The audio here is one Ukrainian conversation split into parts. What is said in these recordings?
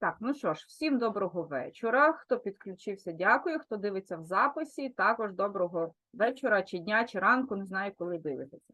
Так, ну що ж, всім доброго вечора. Хто підключився, дякую. Хто дивиться в записі, також доброго вечора, чи дня, чи ранку, не знаю, коли дивитеся.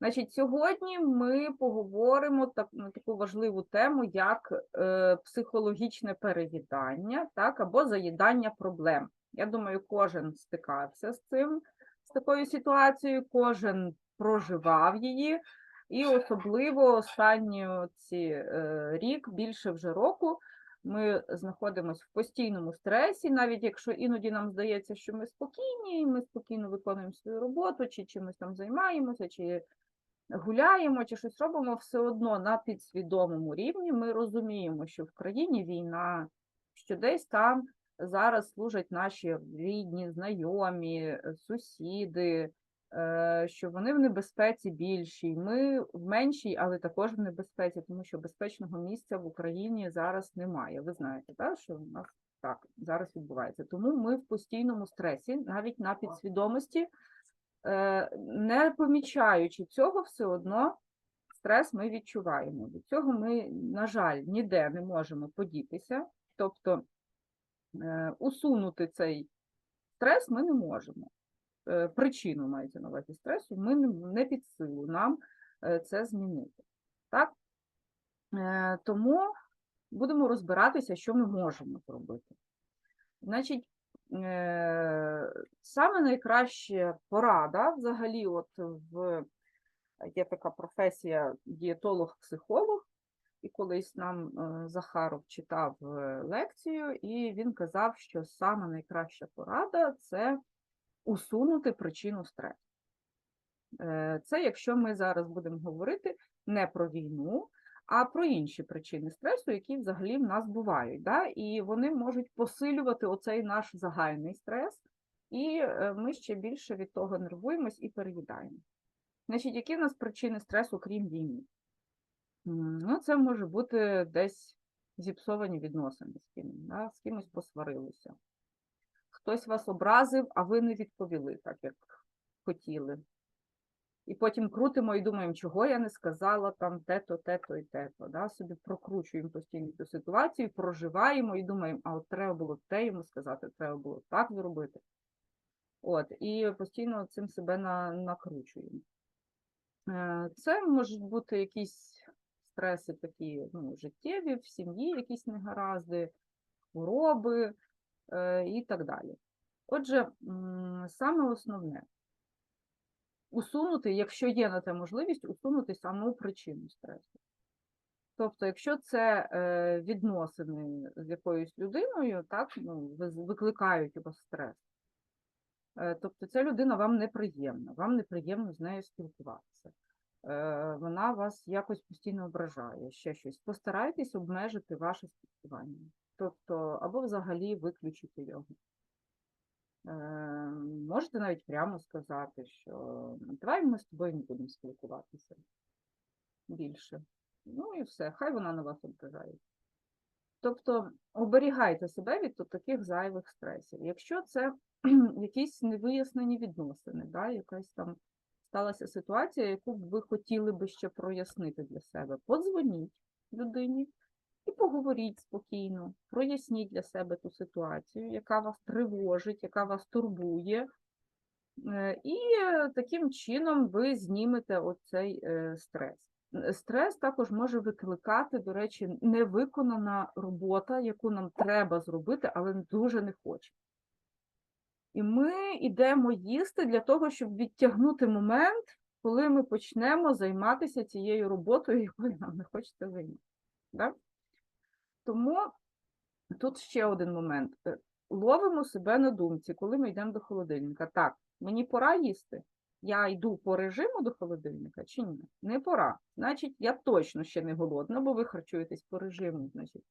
Значить, сьогодні ми поговоримо так, на таку важливу тему, як е, психологічне переїдання, так, або заїдання проблем. Я думаю, кожен стикався з цим, з такою ситуацією, кожен проживав її. І особливо останній ці е, рік, більше вже року, ми знаходимося в постійному стресі, навіть якщо іноді нам здається, що ми спокійні, ми спокійно виконуємо свою роботу, чи чимось там займаємося, чи гуляємо, чи щось робимо, все одно на підсвідомому рівні ми розуміємо, що в країні війна, що десь там зараз служать наші рідні, знайомі, сусіди що вони в небезпеці більшій, ми в меншій, але також в небезпеці, тому що безпечного місця в Україні зараз немає. Ви знаєте, так, що в нас так зараз відбувається. Тому ми в постійному стресі, навіть на підсвідомості, е, не помічаючи цього, все одно стрес ми відчуваємо. Від цього ми, на жаль, ніде не можемо подітися, тобто е, усунути цей стрес ми не можемо е, причину мається на увазі стресу, ми не, під силу нам е, це змінити. Так? Е, Тому будемо розбиратися, що ми можемо зробити. Значить, е, саме найкраща порада, взагалі, от в є така професія дієтолог-психолог, і колись нам е, Захаров читав е, лекцію, і він казав, що саме найкраща порада це усунути причину стресу. Е, Це якщо ми зараз будемо говорити не про війну, а про інші причини стресу, які взагалі в нас бувають. Да? І вони можуть посилювати оцей наш загальний стрес, і е, ми ще більше від того нервуємось і переїдаємо. Значить, які в нас причини стресу, крім війни? Ну, це може бути десь зіпсовані відносини з кимось, да? з кимось посварилися хтось вас образив, а ви не відповіли так, як хотіли. І потім крутимо і думаємо, чого я не сказала там те-то, те-то і те-то. Да? Собі прокручуємо постійно цю ситуацію, проживаємо і думаємо, а от треба було те йому сказати, треба було так зробити. От, і постійно цим себе на, накручуємо. Е, Це можуть бути якісь стреси такі ну, життєві, в сім'ї якісь негаразди, хвороби, і так далі. Отже, саме основне усунути, якщо є на те можливість, усунути саму причину стресу. Тобто, якщо це е, відносини з якоюсь людиною, так, ну, викликають у вас стрес, е, тобто ця людина вам неприємна, вам неприємно з нею спілкуватися. Е, вона вас якось постійно ображає, ще щось. Постарайтесь обмежити ваше спілкування. Тобто, або взагалі виключити його. Е, Можете навіть прямо сказати, що давай ми з тобою не будемо спілкуватися більше. Ну і все, хай вона на вас ображає. Тобто оберігайте себе від таких зайвих стресів. Якщо це якісь невияснені відносини, да, якась там сталася ситуація, яку б ви хотіли би ще прояснити для себе, подзвоніть людині і поговоріть спокійно, проясніть для себе ту ситуацію, яка вас тривожить, яка вас турбує. Е, І таким чином ви знімете оцей е, стрес. Е, Стрес також може викликати, до речі, невиконана робота, яку нам треба зробити, але дуже не хочемо. І ми йдемо їсти для того, щоб відтягнути момент, коли ми почнемо займатися цією роботою, якою нам не хочеться займатися. Да? Тому тут ще один момент. Е, Ловимо себе на думці, коли ми йдемо до холодильника. Так, мені пора їсти. Я йду по режиму до холодильника чи ні? Не пора. Значить, я точно ще не голодна, бо ви харчуєтесь по режиму, значить.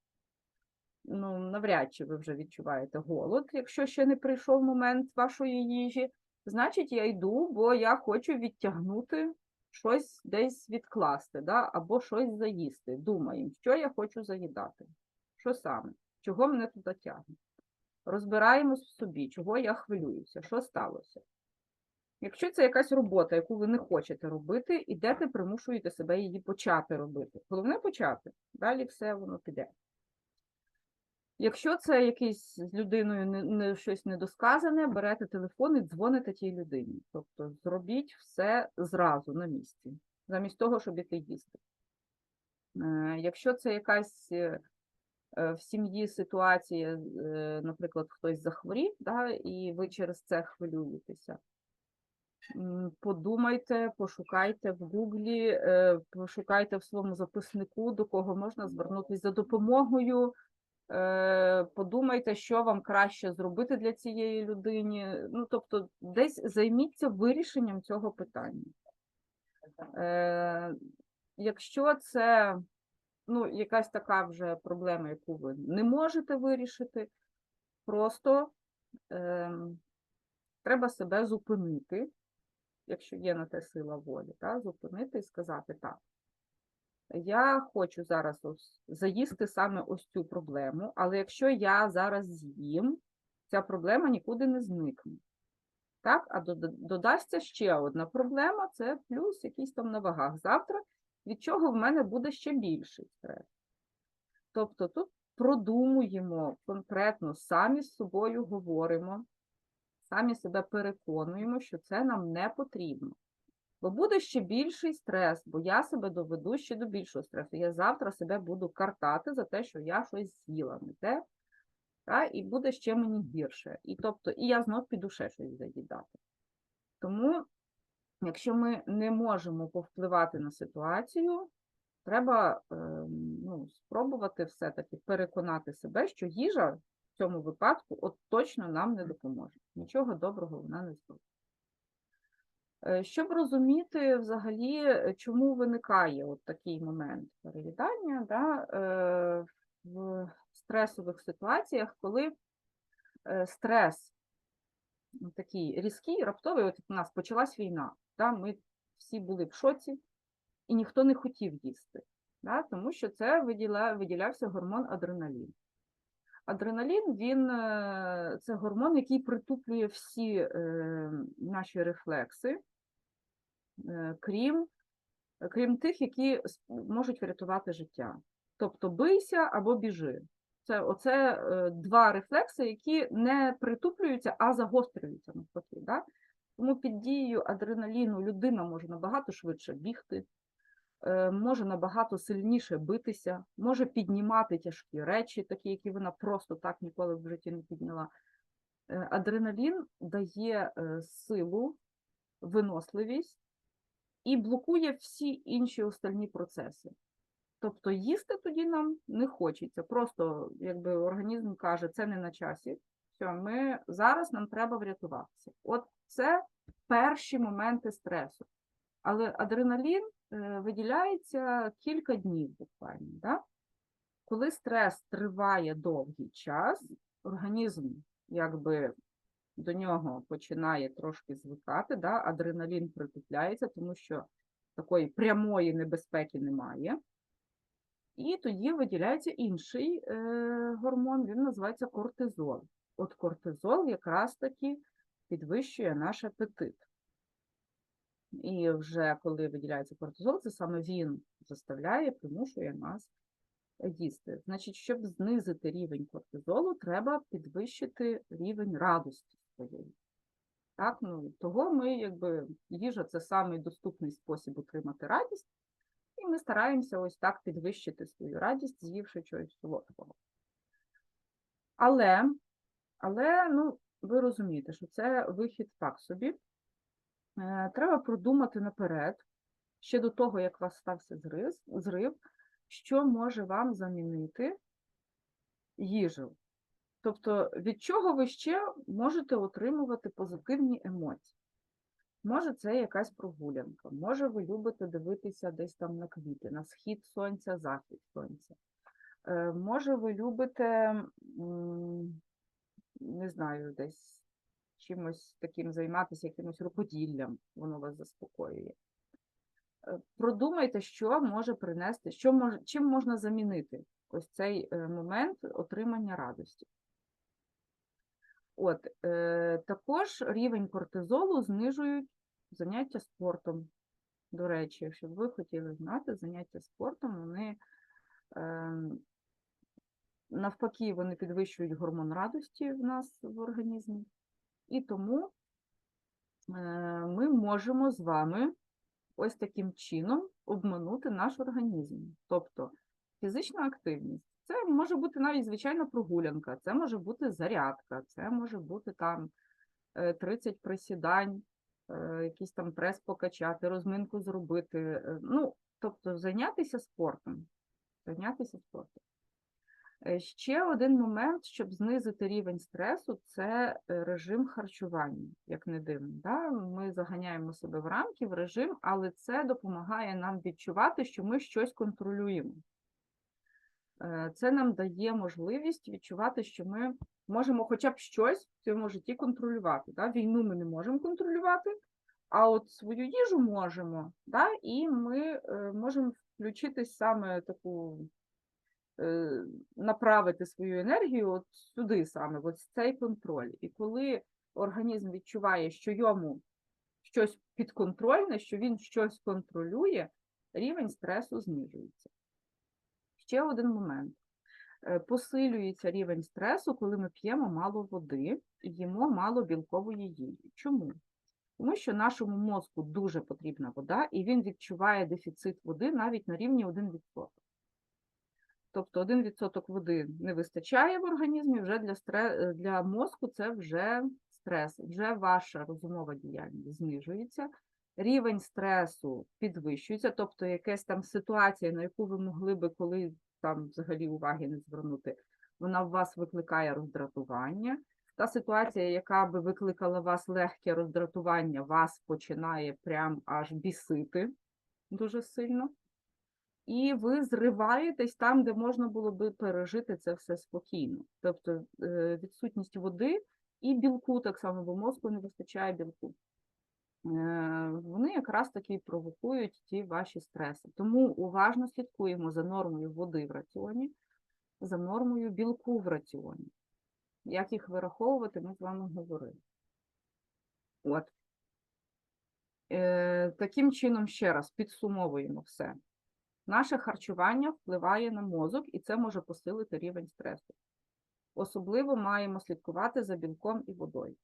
Ну, навряд чи ви вже відчуваєте голод, якщо ще не прийшов момент вашої їжі. Значить, я йду, бо я хочу відтягнути щось десь відкласти, да? або щось заїсти. Думаємо, що я хочу заїдати. Що саме? Чого мене туди тягне? Розбираємось в собі, чого я хвилююся, що сталося. Якщо це якась робота, яку ви не хочете робити, ідете, примушуєте себе її почати робити. Головне почати, далі все воно піде. Якщо це якийсь з людиною не, не щось недосказане, берете телефон і дзвоните тій людині. Тобто зробіть все зразу на місці, замість того, щоб іти їсти. Е, Якщо це якась е, е, в сім'ї ситуація, наприклад, хтось захворів, да, і ви через це хвилюєтеся, подумайте, пошукайте в Гуглі, пошукайте в своєму записнику, до кого можна звернутися за допомогою. Е, Подумайте, що вам краще зробити для цієї людини. Ну, тобто, десь займіться вирішенням цього питання. Е, Якщо це ну, якась така вже проблема, яку ви не можете вирішити, просто ем, треба себе зупинити, якщо є на те сила волі, та, зупинити і сказати так. Я хочу зараз ось заїсти саме ось цю проблему, але якщо я зараз з'їм, ця проблема нікуди не зникне. Так, а додасться ще одна проблема це плюс якийсь там на вагах завтра, від чого в мене буде ще більший стрес. Тобто тут продумуємо конкретно, самі з собою говоримо, самі себе переконуємо, що це нам не потрібно. Бо буде ще більший стрес, бо я себе доведу ще до більшого стресу. Я завтра себе буду картати за те, що я щось з'їла не те, та, і буде ще мені гірше. І тобто, і я знов піду ще щось заїдати. Тому, якщо ми не можемо повпливати на ситуацію, треба ем, ну, спробувати все-таки переконати себе, що їжа в цьому випадку от точно нам не допоможе. Нічого доброго вона не зробить. Е, Щоб розуміти взагалі, е, чому виникає от такий момент переїдання да, е, в стресових ситуаціях, коли стрес такий різкий, раптовий, от у нас почалась війна, да, ми всі були в шоці, і ніхто не хотів їсти, да, тому що це виділя, виділявся гормон адреналін. Адреналін він це гормон, який притуплює всі е, наші рефлекси, крім, крім тих, які можуть врятувати життя. Тобто бийся або біжи. Це оце е, два рефлекси, які не притуплюються, а загострюються навпаки. Да? Тому під дією адреналіну людина може набагато швидше бігти, е, може набагато сильніше битися, може піднімати тяжкі речі, такі, які вона просто так ніколи в житті не підняла. Е, Адреналін дає е, силу, виносливість і блокує всі інші остальні процеси. Тобто їсти тоді нам не хочеться. Просто якби організм каже, це не на часі. Все, ми зараз нам треба врятуватися. От це перші моменти стресу. Але адреналін е, виділяється кілька днів буквально. Да? Коли стрес триває довгий час, організм якби до нього починає трошки звикати, да? адреналін притупляється, тому що такої прямої небезпеки немає. І тоді виділяється інший е, гормон, він називається кортизол. От кортизол якраз таки підвищує наш апетит. І вже коли виділяється кортизол, це саме він заставляє, примушує нас їсти. Значить, щоб знизити рівень кортизолу, треба підвищити рівень радості своєї. Так, ну, того ми, якби, їжа це самий доступний спосіб отримати радість, і ми стараємося ось так підвищити свою радість, з'ївши чогось солодкого. Але, але ну, ви розумієте, що це вихід так собі. Е, Треба продумати наперед, ще до того, як у вас стався зрив, зрив, що може вам замінити їжу. Тобто, від чого ви ще можете отримувати позитивні емоції. Може, це якась прогулянка, може, ви любите дивитися десь там на квіти, на схід сонця, захід сонця. Е, Може, ви любите, не знаю, десь чимось таким займатися, якимось рукоділлям, воно вас заспокоює. Е, Продумайте, що може принести, що може, чим можна замінити ось цей е, момент отримання радості. От, е, також рівень кортизолу знижують заняття спортом. До речі, якщо ви хотіли знати, заняття спортом вони е, навпаки, вони підвищують гормон радості в нас в організмі. І тому е, ми можемо з вами ось таким чином обманути наш організм. Тобто фізична активність. Це може бути навіть звичайна прогулянка, це може бути зарядка, це може бути там е, 30 присідань, е, якийсь там прес покачати, розминку зробити. е, Ну, тобто зайнятися спортом. Зайнятися спортом. Е, Ще один момент, щоб знизити рівень стресу, це е, режим харчування, як не дивно. Да? Ми заганяємо себе в рамки, в режим, але це допомагає нам відчувати, що ми щось контролюємо. Е, Це нам дає можливість відчувати, що ми можемо хоча б щось в цьому житті контролювати. Да? Війну ми не можемо контролювати, а от свою їжу можемо, да? і ми можемо включитись саме таку направити свою енергію от сюди саме, от цей контроль. І коли організм відчуває, що йому щось підконтрольне, що він щось контролює, рівень стресу знижується. Ще один момент. Е, Посилюється рівень стресу, коли ми п'ємо мало води і їмо мало білкової їжі. Чому? Тому що нашому мозку дуже потрібна вода, і він відчуває дефіцит води навіть на рівні 1%. Тобто 1% води не вистачає в організмі, вже для, стре... е, для мозку це вже стрес, вже ваша розумова діяльність знижується, рівень стресу підвищується, тобто якась там ситуація, на яку ви могли би коли там взагалі уваги не звернути, вона в вас викликає роздратування. Та ситуація, яка би викликала вас легке роздратування, вас починає прям аж бісити дуже сильно і ви зриваєтесь там, де можна було би пережити це все спокійно. Тобто е, відсутність води і білку так само, бо мозку не вистачає білку. Е, Вони якраз таки провокують ті ваші стреси. Тому уважно слідкуємо за нормою води в раціоні, за нормою білку в раціоні. Як їх вираховувати, ми з вами говорили. От. Е, Таким чином, ще раз підсумовуємо все. Наше харчування впливає на мозок, і це може посилити рівень стресу. Особливо маємо слідкувати за білком і водою.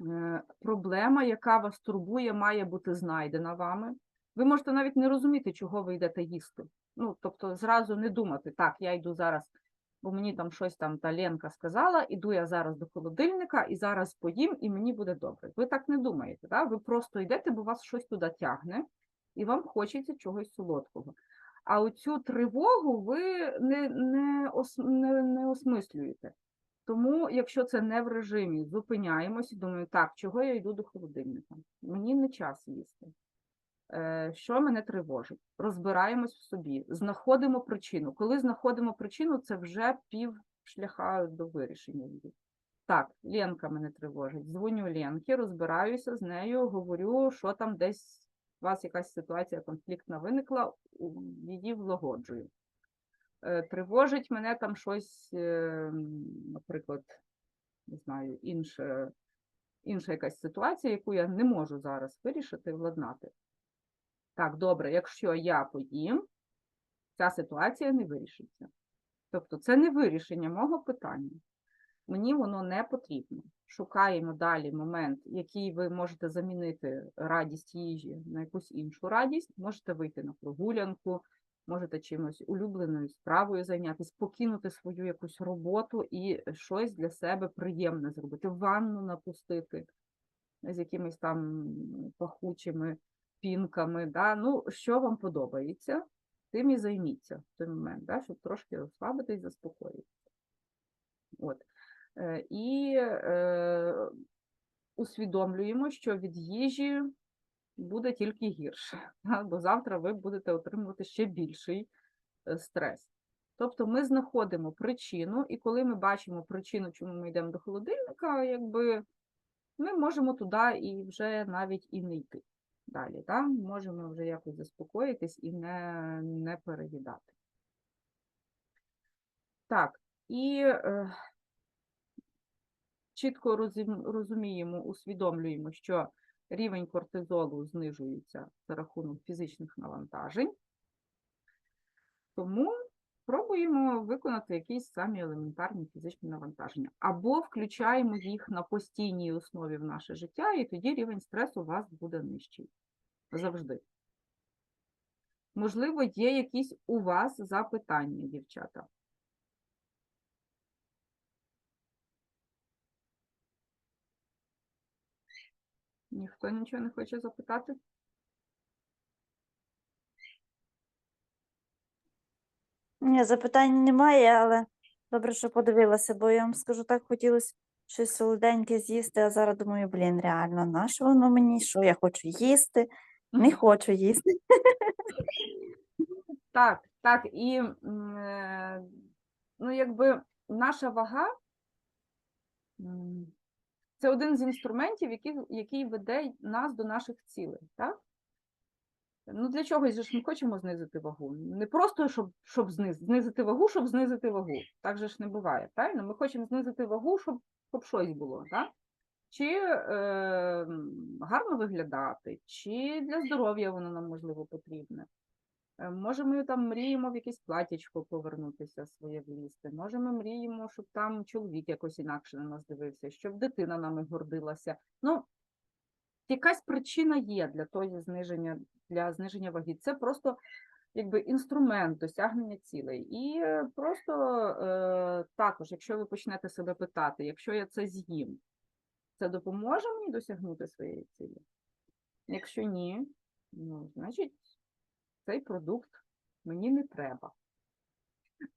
Е, Проблема, яка вас турбує, має бути знайдена вами. Ви можете навіть не розуміти, чого ви йдете їсти. Ну, тобто, зразу не думати, так, я йду зараз, бо мені там щось там та Ленка сказала, іду я зараз до холодильника і зараз поїм, і мені буде добре. Ви так не думаєте, да? ви просто йдете, бо вас щось туди тягне і вам хочеться чогось солодкого. А оцю тривогу ви не, не, ос, не, не осмислюєте. Тому, якщо це не в режимі, зупиняємось і думаю, так, чого я йду до холодильника? Мені не час їсти. Е, Що мене тривожить? Розбираємось в собі, знаходимо причину. Коли знаходимо причину, це вже пів шляха до вирішення її. Так, Ленка мене тривожить. Дзвоню Ленки, розбираюся з нею, говорю, що там десь у вас якась ситуація конфліктна виникла, її влагоджую. Е, Тривожить мене там щось, е, наприклад, не знаю, інше, інша якась ситуація, яку я не можу зараз вирішити, владнати. Так, добре, якщо я поїм, ця ситуація не вирішиться. Тобто це не вирішення мого питання. Мені воно не потрібно. Шукаємо далі момент, який ви можете замінити радість їжі на якусь іншу радість. Можете вийти на прогулянку, можете чимось улюбленою справою зайнятися, покинути свою якусь роботу і щось для себе приємне зробити, ванну напустити з якимись там пахучими пінками. Да? Ну, що вам подобається, тим і займіться в той момент, да? щоб трошки розслабитись, заспокоїтися. Е, І е, усвідомлюємо, що від їжі буде тільки гірше, бо завтра ви будете отримувати ще більший е, стрес. Тобто ми знаходимо причину, і коли ми бачимо причину, чому ми йдемо до холодильника, якби ми можемо туди і вже навіть і не йти далі. Да? Можемо вже якось заспокоїтись і не, не переїдати. Так, і чітко розуміємо, усвідомлюємо, що рівень кортизолу знижується за рахунок фізичних навантажень. Тому пробуємо. виконати якісь самі елементарні фізичні навантаження, або включаємо їх на постійній основі в наше життя, і тоді рівень стресу у вас буде нижчий. Завжди. Можливо, є якісь у вас запитання, дівчата. Ніхто нічого не хоче запитати? Ні, запитань немає, але добре, що подивилася, бо я вам скажу так, хотілося щось солоденьке з'їсти, а зараз думаю, блін, реально, на що воно мені? Що я хочу їсти? Не хочу їсти. Так, так, і е, ну, якби наша вага це один з інструментів, який, який веде нас до наших цілей, так? Ну, для чогось же ж ми хочемо знизити вагу. Не просто, щоб, щоб зниз, знизити вагу, щоб знизити вагу. Так же ж не буває, правильно? Ми хочемо знизити вагу, щоб, щоб щось було, так? Чи е, гарно виглядати, чи для здоров'я воно нам, можливо, потрібне. Е, Може, ми там мріємо в якесь платячко повернутися своє влізти. Може, ми мріємо, щоб там чоловік якось інакше на нас дивився, щоб дитина нами гордилася. Ну, якась причина є для того зниження, для зниження ваги. Це просто якби інструмент досягнення цілей. І просто е, також, якщо ви почнете себе питати, якщо я це з'їм, це допоможе мені досягнути своєї цілі? Якщо ні, ну, значить, цей продукт мені не треба.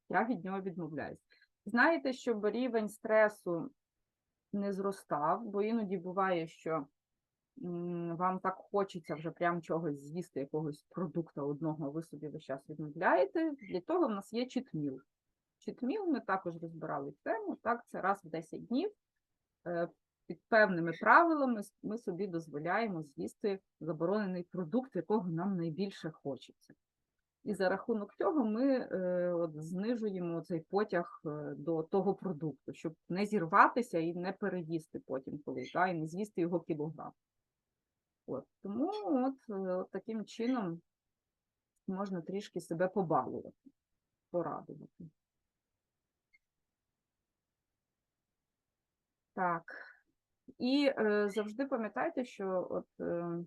Я від нього відмовляюсь. Знаєте, щоб рівень стресу не зростав, бо іноді буває, що вам так хочеться вже прям чогось з'їсти, якогось продукту одного, ви собі весь час відмовляєте. Для того в нас є читміл. Читміл ми також розбирали тему. Так, це раз в 10 днів. Під певними правилами ми собі дозволяємо з'їсти заборонений продукт, якого нам найбільше хочеться. І за рахунок цього ми е, от, знижуємо цей потяг е, до того продукту, щоб не зірватися і не переїсти потім колись, да, і не з'їсти його кілограм. От, тому от, е, от таким чином можна трішки себе побалувати, порадувати. Так. І е, завжди пам'ятайте, що от, е,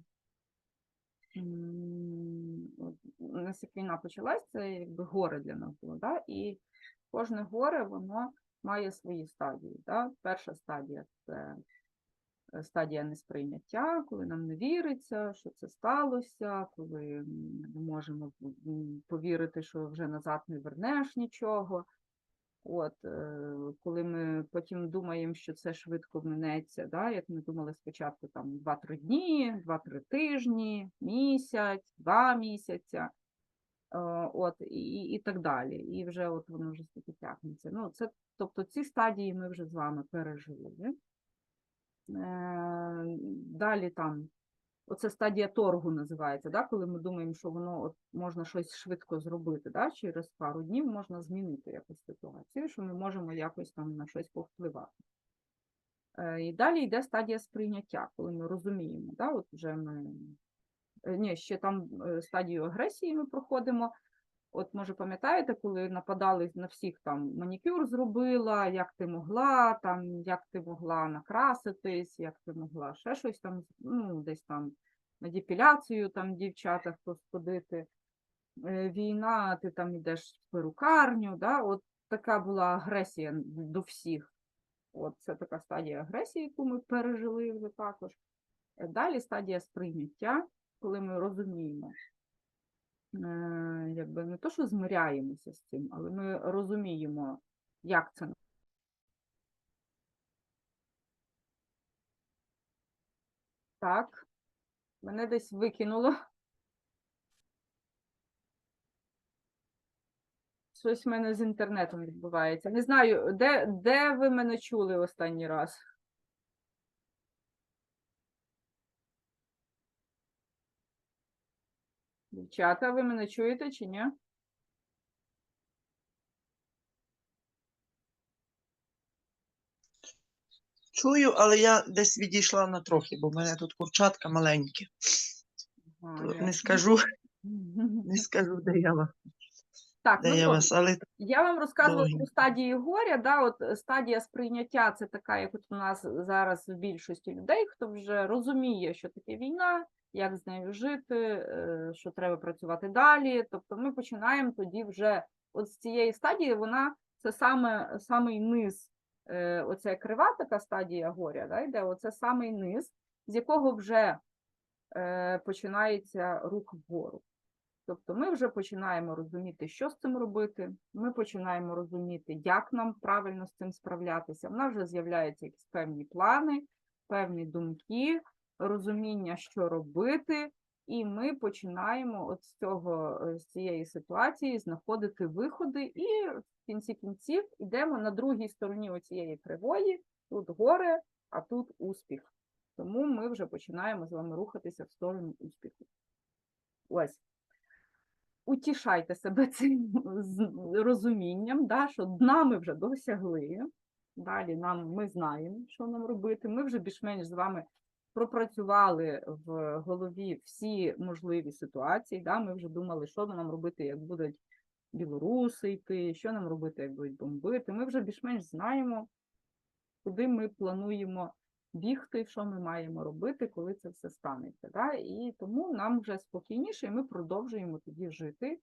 от у нас як війна почалась, це якби горе для нас було, да? і кожне горе воно має свої стадії. Да? Перша стадія це е, стадія несприйняття, коли нам не віриться, що це сталося, коли не можемо повірити, що вже назад не вернеш нічого. От, е, коли ми потім думаємо, що це швидко минеться, да, як ми думали спочатку там 2-3 дні, 2-3 тижні, місяць, 2 місяця, е, от, і, і так далі. І вже от воно вже таки тягнеться. Ну, це, тобто ці стадії ми вже з вами пережили. Е, Далі там, оце стадія торгу називається, да, коли ми думаємо, що воно от можна щось швидко зробити, да, через пару днів можна змінити якусь ситуацію, що ми можемо якось там на щось повпливати. Е, І далі йде стадія сприйняття, коли ми розуміємо, да, от вже ми е, ні, ще там е, стадію агресії ми проходимо. От, може, пам'ятаєте, коли нападали на всіх там манікюр зробила, як ти могла, там, як ти могла накраситись, як ти могла ще щось там, ну, десь там на депіляцію там дівчата сходити. Е, Війна, ти там йдеш в перукарню, да? от така була агресія до всіх. От це така стадія агресії, яку ми пережили вже також. Е, Далі стадія сприйняття, коли ми розуміємо, якби не то, що змиряємося з цим, але ми розуміємо, як це. Так, мене десь викинуло. Щось в мене з інтернетом відбувається. Не знаю, де, де ви мене чули останній раз? Дівчата, ви мене чуєте чи ні? Чую, але я десь відійшла на трохи, бо в мене тут курчатка маленькі. Ага, Не скажу, не скажу, де я. ла- Так, де ну я вас, але Я вам розказувала про стадії горя. Да, от е, стадія сприйняття це така, як от у нас зараз в більшості людей, хто вже розуміє, що таке війна, як з нею жити, е, що треба працювати далі. Тобто ми починаємо тоді вже от з цієї стадії, вона це саме самий низ, е, оця крива така стадія горя, да, йде, оце самий низ, з якого вже е, починається рух вгору. Тобто ми вже починаємо розуміти, що з цим робити. Ми починаємо розуміти, як нам правильно з цим справлятися. В нас вже з'являються якісь певні плани, певні думки, розуміння, що робити, і ми починаємо от з цього е, з цієї ситуації знаходити виходи, і в кінці кінців йдемо на другій стороні оцієї кривої. Тут горе, а тут успіх. Тому ми вже починаємо з вами рухатися в сторону успіху. Ось утішайте себе цим розумінням, да, що дна ми вже досягли. Далі нам ми знаємо, що нам робити. Ми вже більш-менш з вами пропрацювали в голові всі можливі ситуації. Да? Ми вже думали, що нам робити, як будуть білоруси йти, що нам робити, як будуть бомбити. Ми вже більш-менш знаємо, куди ми плануємо бігти, що ми маємо робити, коли це все станеться. Да? І тому нам вже спокійніше, і ми продовжуємо тоді жити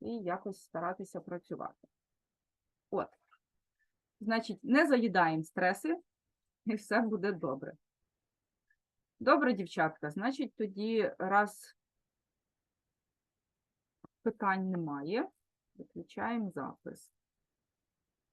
і якось старатися працювати. От. Значить, не заїдаємо стреси, і все буде добре. Добре, дівчатка. Значить, тоді, раз питань немає, виключаємо запис.